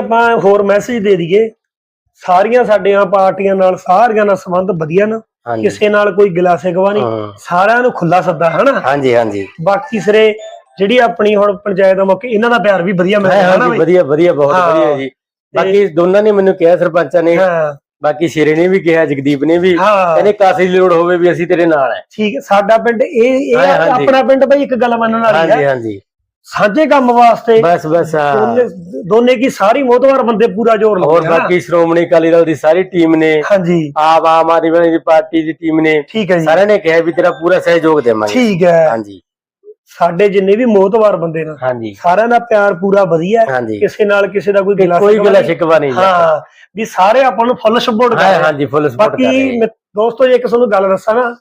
ਆਪਾਂ ਹੋਰ ਮੈਸੇਜ ਦੇ ਦਈਏ। ਸਾਰੀਆਂ ਸਾਡੀਆਂ ਪਾਰਟੀਆਂ ਨਾਲ ਸਾਰੀਆਂ ਨਾਲ ਸੰਬੰਧ ਵਧੀਆ ਨਾ। ਹਾਂਜੀ। ਕਿਸੇ ਨਾਲ ਕੋਈ ਗਿਲਾ ਸਿਕਵਾ ਨਹੀਂ। ਸਾਰਿਆਂ ਨੂੰ ਖੁੱਲਾ ਸੱਦਾ ਹਨਾ? ਹਾਂਜੀ ਹਾਂਜੀ। ਬਾਕੀ ਸਿਰੇ ਜਿਹੜੀ ਆਪਣੀ ਹੁਣ ਪੰਚਾਇਤ ਦਾ ਮੌਕੇ ਇਹਨਾਂ ਦਾ ਪਿਆਰ ਵੀ ਵਧੀਆ ਮਿਲ ਹਾਂ ਰਿਹਾ ਨਾ ਹਾਂਜੀ ਬਈ? ਵਧੀਆ ਵਧੀਆ ਬਹੁਤ। ਵਧੀਆ ਜੀ। ਬਾਕੀ ਦੋਨਾਂ ਨੇ ਮੈਨੂੰ ਕਿਹਾ ਸਰਪੰਚਾਂ ਨੇ। ਹਾਂ। ਬਾਕੀ ਸ਼ੇਰੇ ਨੇ ਵੀ ਕਿਹਾ ਜਗਦੀਪ ਨੇ ਵੀ। ਕਹਿੰਦੇ ਕਾਸੇ ਦੀ ਲੋੜ ਹੋਵੇ ਵੀ ਅਸੀਂ ਤੇਰੇ ਨਾਲ ਹੈ ਠੀਕ ਹੈ। ਸਾਡਾ ਪਿੰਡ ਇਹ ਇਹ ਹਾਂਜੀ। ਆਪਣਾ ਪਿੰਡ ਬਈ ਇੱਕ ਗੱਲ ਮੰਨਣ ਵਾਲੀ ਹਾਂਜੀ ਹੈ ਹਾਂਜੀ। ਸਾਂਝੇ ਕੰਮ ਵਾਸਤੇ ਬਸ ਬਸ ਦੋਨੇ ਦੋਨੇ ਕੀ ਸਾਰੀ ਮੋਤਵਾਰ ਬੰਦੇ ਪੂਰਾ ਜ਼ੋਰ ਹੋਰ ਲਾਉਂਦੇ ਆ ਨਾ। ਬਾਕੀ ਸ਼੍ਰੋਮਣੀ ਅਕਾਲੀ ਦਲ ਦੀ ਸਾਰੀ ਟੀਮ ਨੇ ਹਾਂਜੀ ਆਪ ਆਮ ਆਦਮੀ ਪਾਰਟੀ ਦੀ ਟੀਮ ਨੇ ਠੀਕ ਹੈ ਜੀ ਸਾਰਿਆਂ ਨੇ ਕਿਹਾ ਵੀ ਤੇਰਾ ਪੂਰਾ ਸਹਿਯੋਗ ਦੇਵਾਂਗੇ ਠੀਕ ਹੈ ਹਾਂਜੀ ਸਾਡੇ ਜਿੰਨੇ ਵੀ ਮੋਤਵਾਰ ਬੰਦੇ ਨੇ ਹਾਂਜੀ ਸਾਰਿਆਂ ਦਾ ਪਿਆਰ ਪੂਰਾ ਵਧੀਆ ਹੈ। ਹਾਂਜੀ ਕਿਸੇ ਨਾਲ ਕਿਸੇ ਦਾ ਕੋਈ ਗਿਲਾ ਕੋਈ ਸ਼ਿਕਵਾ ਗਿਲਾ ਨਹੀਂ। ਸ਼ਿਕਵਾ ਨਹੀਂ ਜੀ। ਹਾਂ ਵੀ ਸਾਰੇ ਆਪਾਂ ਨੂੰ ਫੁੱਲ ਸਪੋਰਟ ਕਰ ਹਾਂ। ਹਾਂਜੀ ਫੁੱਲ ਸਪੋਰਟ ਕਰ ਰਹੇ ਬਾਕੀ ਹਾਂ। ਮੈਂ- ਦੋਸਤੋ ਜੇ ਇੱਕ ਤੁਹਾਨੂੰ ਗੱਲ ਦੱਸਾਂ ਨਾ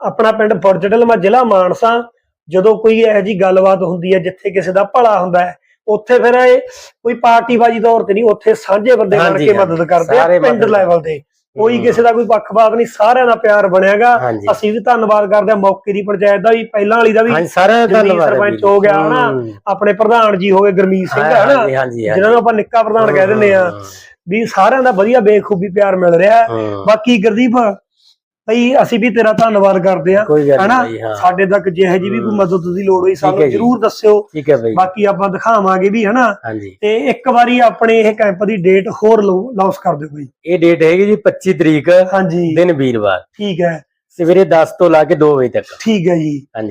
ਆਪਣਾ ਪਿੰਡ ਬੁਰਜਟਲ ਮਾ ਜ਼ਿਲ੍ਹਾ ਮਾਨਸਾ ਜਦੋਂ ਕੋਈ ਇਹੋ ਜੀ ਗੱਲਬਾਤ ਹੁੰਦੀ ਹੈ ਜਿੱਥੇ ਕਿਸੇ ਦਾ ਭਲਾ ਹੁੰਦਾ ਹੈ ਉੱਥੇ ਫਿਰ ਇਹ ਕੋਈ ਪਾਰਟੀਬਾਜੀ ਤੌਰ ਤੇ ਨਹੀਂ ਉੱਥੇ ਸਾਂਝੇ ਬੰਦੇ ਬਣ ਹਾਂਜੀ, ਕੇ ਹਾਂਜੀ, ਮਦਦ ਕਰਦੇ ਆ ਪਿੰਡ ਲੈਵਲ ਤੇ ਕੋਈ। ਕਿਸੇ ਦਾ ਕੋਈ ਪੱਖਪਾਤ ਨਹੀਂ ਸਾਰਿਆਂ ਦਾ ਪਿਆਰ ਬਣਿਆਗਾ। ਅਸੀਂ ਵੀ ਧੰਨਵਾਦ ਕਰਦੇ ਹਾਂ ਮੌਕੇ ਦੀ ਪੰਚਾਇਤ ਦਾ ਵੀ ਪਹਿਲਾਂ ਵਾਲੀ ਦਾ ਵੀ। ਹਾਂਜੀ ਸਾਰਿਆਂ ਦਾ ਧੰਨਵਾਦ ਸਰਪੰਚ। ਹੋ ਗਿਆ ਹਨਾ। ਆਪਣੇ ਪ੍ਰਧਾਨ ਜੀ ਹੋ ਗਏ ਗੁਰਮੀਤ ਸਿੰਘ ਹਨਾ? ਜਿਨ੍ਹਾਂ ਨੂੰ ਆਪਾਂ ਨਿੱਕਾ ਪ੍ਰਧਾਨ ਕਹਿ ਦਿੰਦੇ ਆ ਵੀ ਸਾਰਿਆਂ ਦਾ ਵਧੀਆ ਬੇਖੂਬੀ ਪਿਆਰ ਮਿਲ ਰਿਹਾ ਬਾਕੀ ਗੁਰਦੀਪ ਭਈ ਅਸੀਂ ਵੀ ਤੇਰਾ ਧੰਨਵਾਦ ਕਰਦੇ ਆ ਕੋਈ ਗੱਲ ਹਾਂ। ਸਾਡੇ ਤੱਕ ਜਿਹੇ ਜੀ ਵੀ ਕੋਈ। ਮਦਦ ਦੀ ਲੋੜ ਹੋਈ ਹੈ ਸਾਨੂੰ ਜੀ। ਜਰੂਰ ਦੱਸਿਓ। ਠੀਕ ਹੈ ਭਾਈ ਬਾਕੀ ਆਪਾਂ ਦਿਖਾਵਾਂਗੇ ਵੀ ਹਨਾ? ਹਾਂਜੀ। ਤੇ ਇੱਕ ਵਾਰੀ ਆਪਣੇ ਇਹ ਕੈਂਪ ਦੀ ਡੇਟ ਹੋਰ ਲਾਂਚ ਕਰ ਦਿਓ ਕੋਈ। ਇਹ ਡੇਟ ਹੈਗੀ ਜੀ 25 ਤਰੀਕ ਹਾਂਜੀ। ਦਿਨ ਵੀਰਵਾਰ। ਠੀਕ ਹੈ। ਸਵੇਰੇ 10 ਤੋਂ ਲਾ ਕੇ 2 ਵਜੇ ਤੱਕ। ਠੀਕ ਹੈ ਜੀ।